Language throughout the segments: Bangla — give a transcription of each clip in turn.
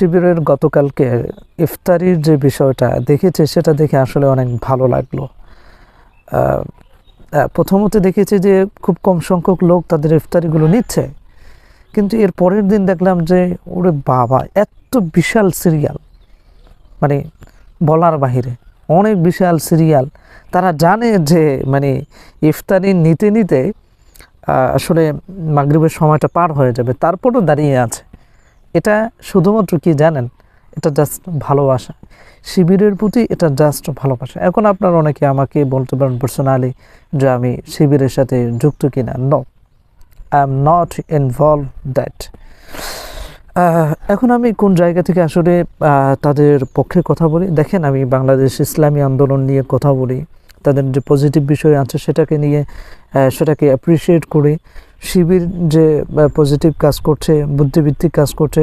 শিবিরের গতকালকে ইফতারির যে বিষয়টা দেখেছে, সেটা দেখে আসলে অনেক ভালো লাগল। প্রথমত দেখেছি যে খুব কম সংখ্যক লোক তাদের ইফতারিগুলো নিচ্ছে। কিন্তু এর পরের দিন দেখলাম যে, ওরে বাবা, এত বিশাল সিরিয়াল। মানে বলার বাহিরে অনেক বিশাল সিরিয়াল। তারা জানে যে মানে ইফতারি নিতে নিতে আসলে মাগরিবের সময়টা পার হয়ে যাবে। তারপরও দাঁড়িয়ে আছে। এটা শুধুমাত্র কি জানেন? এটা জাস্ট ভালোবাসা। শিবিরের প্রতি এটা জাস্ট ভালোবাসা। এখন আপনার অনেকে আমাকে বলতে পারেন পার্সোনালি যে আমি শিবিরের সাথে যুক্ত কিনা? No I am not involve that এখন আমি কোন জায়গা থেকে আসলে তাদের পক্ষে কথা বলি? দেখেন, আমি বাংলাদেশ ইসলামী আন্দোলন নিয়ে কথা বলি। তাদের যে পজিটিভ বিষয় আছে সেটাকে নিয়ে সেটাকে অ্যাপ্রিসিয়েট করি। শিবির যে পজিটিভ কাজ করছে বুদ্ধিভিত্তিক কাজ করছে,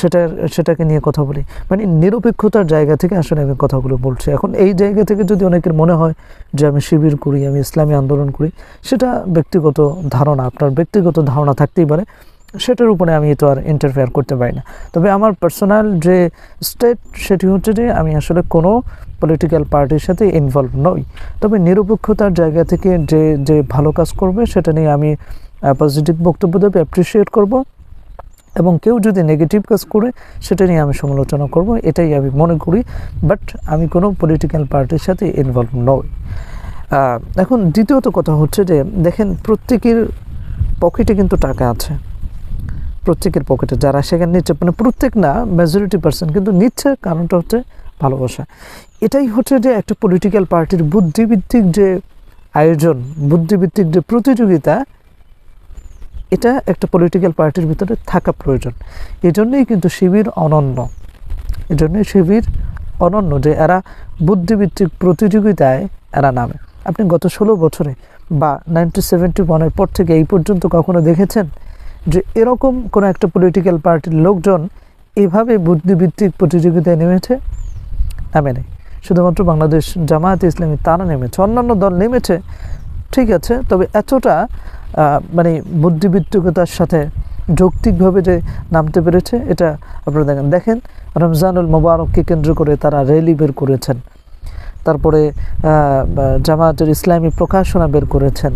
সেটার, সেটাকে নিয়ে কথা বলি। মানে নিরপেক্ষতার জায়গা থেকে আসলে আমি কথাগুলো বলছি। এখন এই জায়গা থেকে যদি অনেকের মনে হয় যে, আমি শিবির করি, আমি ইসলামী আন্দোলন করি, সেটা ব্যক্তিগত ধারণা, আপনার ব্যক্তিগত ধারণা থাকতেই পারে। সেটার উপরে আমি তো আর ইন্টারফেয়ার করতে পারি না। তবে আমার পার্সোনাল যে স্টেট সেটি হচ্ছে যে, আমি আসলে কোনো পলিটিক্যাল পার্টির সাথে ইনভলভ নই। তবে নিরপেক্ষতার জায়গা থেকে যে যে ভালো কাজ করবে, সেটা নিয়ে আমি পজিটিভ বক্তব্য দেবে অ্যাপ্রিসিয়েট করব। এবং কেউ যদি নেগেটিভ কাজ করে, সেটা নিয়ে আমি সমালোচনা করব, এটাই আমি মনে করি। বাট আমি কোনো পলিটিক্যাল পার্টির সাথে ইনভলভ নই। এখন দ্বিতীয়ত কথা হচ্ছে যে, দেখেন প্রত্যেকের পকেটে কিন্তু টাকা আছে। প্রত্যেকের পকেটে যারা সেখানে নিচ্ছে মানে প্রত্যেক না মেজরিটি পার্সন কিন্তু নিচ্ছে, কারণটা হচ্ছে ভালোবাসা। এটাই হচ্ছে যে একটা পলিটিক্যাল পার্টির বুদ্ধিভিত্তিক যে আয়োজন বুদ্ধিভিত্তিক যে প্রতিযোগিতা এটা একটা পলিটিক্যাল পার্টির ভিতরে থাকা প্রয়োজন। এজন্যই কিন্তু শিবির অনন্য। এই জন্যই শিবির অনন্য যে এরা বুদ্ধিভিত্তিক প্রতিযোগিতায় এরা নামে। আপনি গত ষোলো বছরে বা নাইনটিন সেভেন্টি ওয়ানের পর থেকে এই পর্যন্ত কখনো দেখেছেন যে এরকম কোনো একটা পলিটিক্যাল পার্টির লোকজন এভাবে বুদ্ধিভিত্তিক প্রতিযোগিতায় নেমেছে? নামে নেই। শুধুমাত্র বাংলাদেশ জামায়াত ইসলামী তারা নেমেছে, অন্যান্য দল নেমেছে, ঠিক আছে, তবে এতটা মানে বুদ্ধিভিত্তিকতার সাথে যৌক্তিকভাবে যে নামতে পেরেছে, এটা আপনারা দেখেন। দেখেন, রমজানুল মোবারককে কেন্দ্র করে তারা র্যালি বের করেছেন। তারপরে জামায়াতের ইসলামী প্রকাশনা বের করেছেন।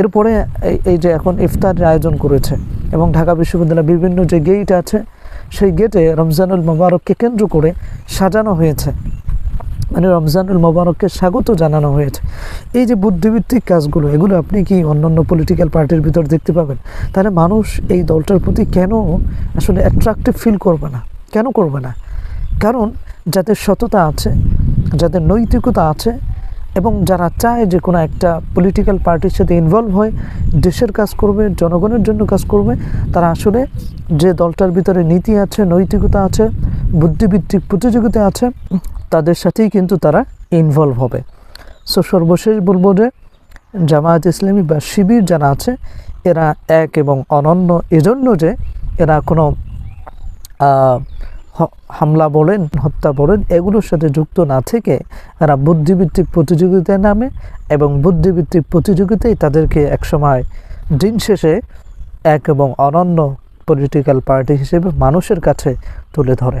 এরপরে এই যে এখন ইফতারের আয়োজন করেছে এবং ঢাকা বিশ্ববিদ্যালয়ের বিভিন্ন যে গেট আছে, সেই গেটে রমজানুল মোবারককে কেন্দ্র করে সাজানো হয়েছে। মানে রমজানুল মোবারককে স্বাগত জানানো হয়েছে। এই যে বুদ্ধিভিত্তিক কাজগুলো, এগুলো আপনি কি অন্যান্য পলিটিক্যাল পার্টির ভিতর দেখতে পাবেন? তাহলে মানুষ এই দলটার প্রতি কেন আসলে অ্যাট্রাক্টিভ ফিল করবে না? কেন করবে না? কারণ যাদের সততা আছে, যাদের নৈতিকতা আছে, এবং যারা চায় যে কোনো একটা পলিটিক্যাল পার্টির সাথে ইনভলভ হয়, দেশের কাজ করবে, জনগণের জন্য কাজ করবে, তারা আসলে যে দলটার ভিতরে নীতি আছে, নৈতিকতা আছে বুদ্ধিভিত্তিক প্রতিযোগিতা আছে তাদের সাথেই কিন্তু তারা ইনভলভ হবে। সো সর্বশেষ বলব যে, জামায়াত ইসলামী বা শিবির যারা আছে, এরা এক এবং অনন্য। এজন্য যে এরা কোনো হামলা বলেন, হত্যা বলেন, এগুলোর সাথে যুক্ত না থেকে এরা বুদ্ধিভিত্তিক প্রতিযোগিতায় নামে এবং বুদ্ধিভিত্তিক প্রতিযোগিতায় তাদেরকে একসময় দিন শেষে এক এবং অনন্য পলিটিক্যাল পার্টি হিসেবে মানুষের কাছে তুলে ধরে।